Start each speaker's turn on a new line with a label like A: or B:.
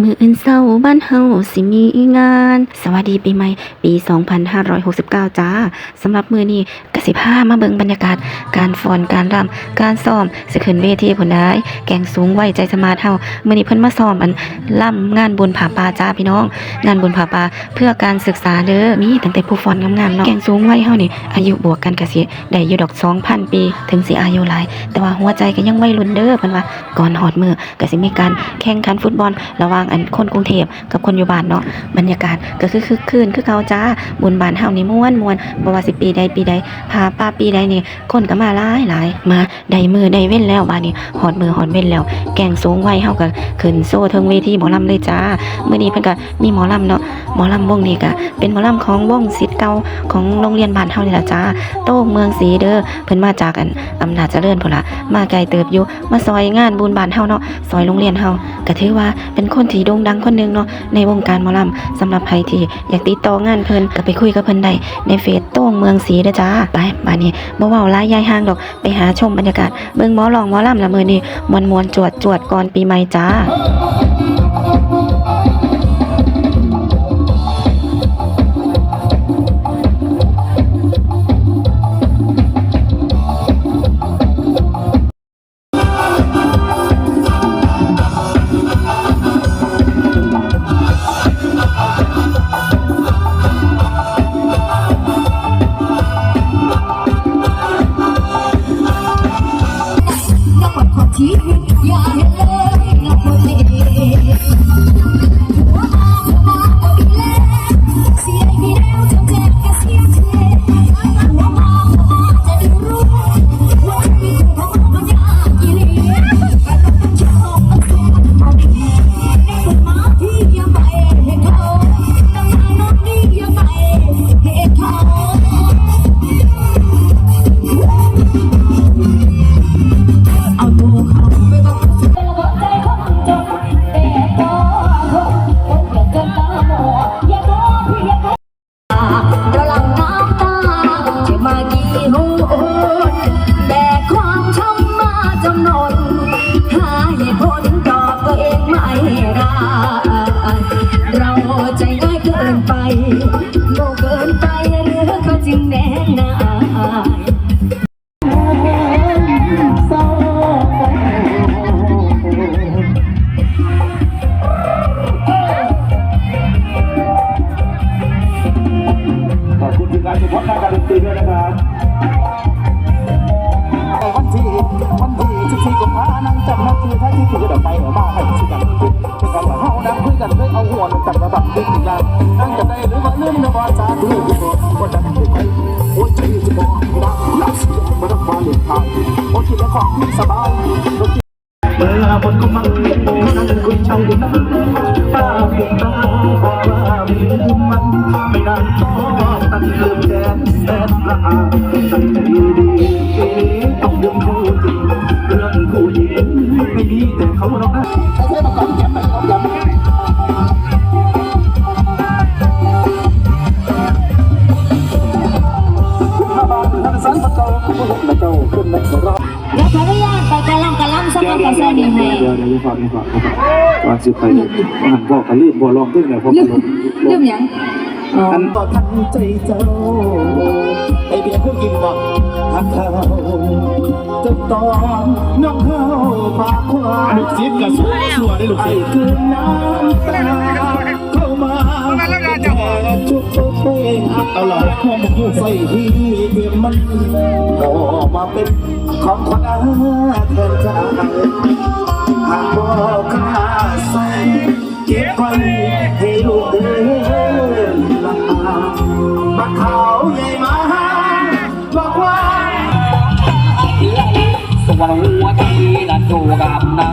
A: มืออื่นเศร้าบ้านเฮาสิมีงาน สวัสดีปีใหม่ปี 2569 จ้าสำหรับมือนี้กสิพามาเบิงบรรยากาศ การฟอนการรำการซ้อมสิขึ้นเวทีผลได้แกงสูงไว้ใจสมาร์ทเฮามือนี้เพิ่นมาซ้อมอันล่ำงานบุญผาป่าจ้าพี่น้อง งานบุญผาป่าเพื่อการศึกษาเด้อมีตั้งแต่ผู้ฟอนงามๆเนาะแกงสูงไว้เฮานี่อายุบวกกันกสิได้อยู่ดอก 2,000 ปี ถึงสิอายุหลาย แต่ว่าหัวใจก็ยังวัยรุ่นเด้อเพิ่นว่าก่อนฮอดมือกสิมีการแข่งขันฟุตบอลระหว่างอันคนกรุงเทพกับคนอยู่บ้านเนาะบรรยากาศก็คือคึกคืนคือเขาจ้าบุญบานเฮานี่ม่วนม่วนบ่ว่าสิปีใดปีใดพาป้าปีใดนี่คนก็มาหลายหลายมาได้มือได้เว้นแล้วบ้านนี้ฮอดมือฮอดเว้นแล้ว แกงสูงไว้เฮาก็ขึ้นโซ่เทิงเวทีหมอลำเลยจ้ามื้อนี้เพิ่นก็มีหมอลำเนาะหมอลำวงนี้ก็เป็นหมอลำของวงศิษย์เก่าของโรงเรียนบ้านเฮานี่ล่ะจ้าโต้งเมืองศรีเด้อเพิ่นมาจากอันอำนาจเจริญพุ่นล่ะมาไกลเติบอยู่มาซอยงานบุญบ้านเฮาเนาะซอยโรงเรียนเฮาก็ถือว่าเป็นคนที่โด่งดังคนหนึงเนาะในวงการหมอลำสำหรับใครที่อยากติดต่องานเพิ่นก็ไปคุยกับเพิ่นได้ในเฟซโต้งเมืองศรีเด้อจ้าไปบัดนี้บ่เว้าลายยายห่างดอกไปหาชมบรรยากาศเบิ่งหมอลองหมอลำละมื้อนี้มวนๆจวดจวดก่อนปีใหม่จ้า
B: จึงแน่นายขอบคุ
C: ณทีมงานทุกคนการดนตรีด้วยนะครับวันที่วันที่สิบสี่กุมภาพันธ์นั่งจำนักที่ท้ายที่สี่จะไปหัวมาให้ชิกันคิดเป็นการว่าเฮานั่งคุยกันเพื่อเอาหัวลงจับระดับดิ้งยางนั่งจะได้หรือว่าลืมนะว่าากสิไปหันบอกกันรีบบ่ลองเพิ่งเลยเพราะ
B: ลื
C: ผม
B: ลืมหยังอ๋อ
C: อันต่อทันใจเจ้า บอกทักเขาจะตอนน้องเขาปากควาลูกศิษย์กับสัวสัวได้ลูกศิษย์คือน้ำตาเข้ามาชุบชุบเพลงเอาหล่อข้อมูลใส่ที่เพื่อมันก็มาเป็นของขวัญแทนใจหากบอกข้าใส่เก็บไว้ ว
D: รรค์หัวใจนั่นโดกับนั
C: ง